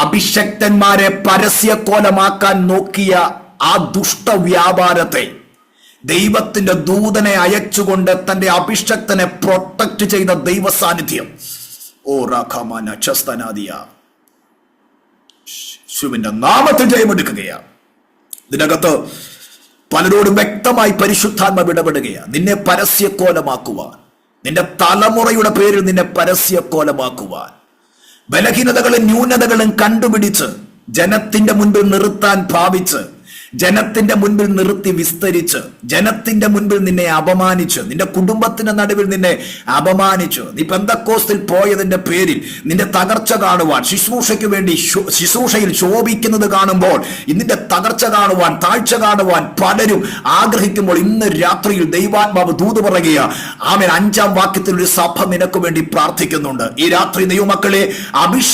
അഭിഷക്തന്മാരെ പരസ്യക്കോലമാക്കാൻ നോക്കിയ ആ ദുഷ്ടവ്യാപാരത്തെ ദൈവത്തിന്റെ ദൂതനെ അയച്ചുകൊണ്ട് തന്റെ അഭിഷക്തനെ പ്രൊട്ടക്ട് ചെയ്ത ദൈവ സാന്നിധ്യം ഓ രാഖാമാനാദിയ ചസ്തനാദിയ ശിവന്റെ നാമത്തിൽ ജയമെടുക്കുകയാണ് ഇതിനകത്ത് പലരോടും വ്യക്തമായി പരിശുദ്ധാത്മ ഇടപെടുകയാണ് നിന്നെ പരസ്യക്കോലമാക്കുവാൻ നിന്റെ തലമുറയുടെ പേരിൽ നിന്നെ പരസ്യക്കോലമാക്കുവാൻ ബലഹീനതകളും ന്യൂനതകളും കണ്ടുപിടിച്ച് ജനത്തിന്റെ മുൻപിൽ നിർത്താൻ ഭാവിച്ച് ജനത്തിന്റെ മുൻപിൽ നിർത്തി വിസ്തരിച്ച് ജനത്തിന്റെ മുൻപിൽ നിന്നെ അപമാനിച്ച് നിന്റെ കുടുംബത്തിന്റെ നടുവിൽ നിന്നെ അപമാനിച്ചു നീ പെന്തക്കോസ്തിൽ പോയതിന്റെ പേരിൽ നിന്റെ തകർച്ച കാണുവാൻ ശുശ്രൂഷയ്ക്ക് വേണ്ടി ശുശ്രൂഷയിൽ ശോഭിക്കുന്നത് കാണുമ്പോൾ ഇതിന്റെ തകർച്ച കാണുവാൻ താഴ്ച കാണുവാൻ പലരും ആഗ്രഹിക്കുമ്പോൾ ഇന്ന് രാത്രിയിൽ ദൈവാത്മാവ് ദൂത് പറയുക ആമേൻ. അഞ്ചാം വാക്യത്തിൽ ഒരു സഭ നിനക്ക് വേണ്ടി പ്രാർത്ഥിക്കുന്നുണ്ട്. ഈ രാത്രി ദൈവമക്കളെ അഭിഷേക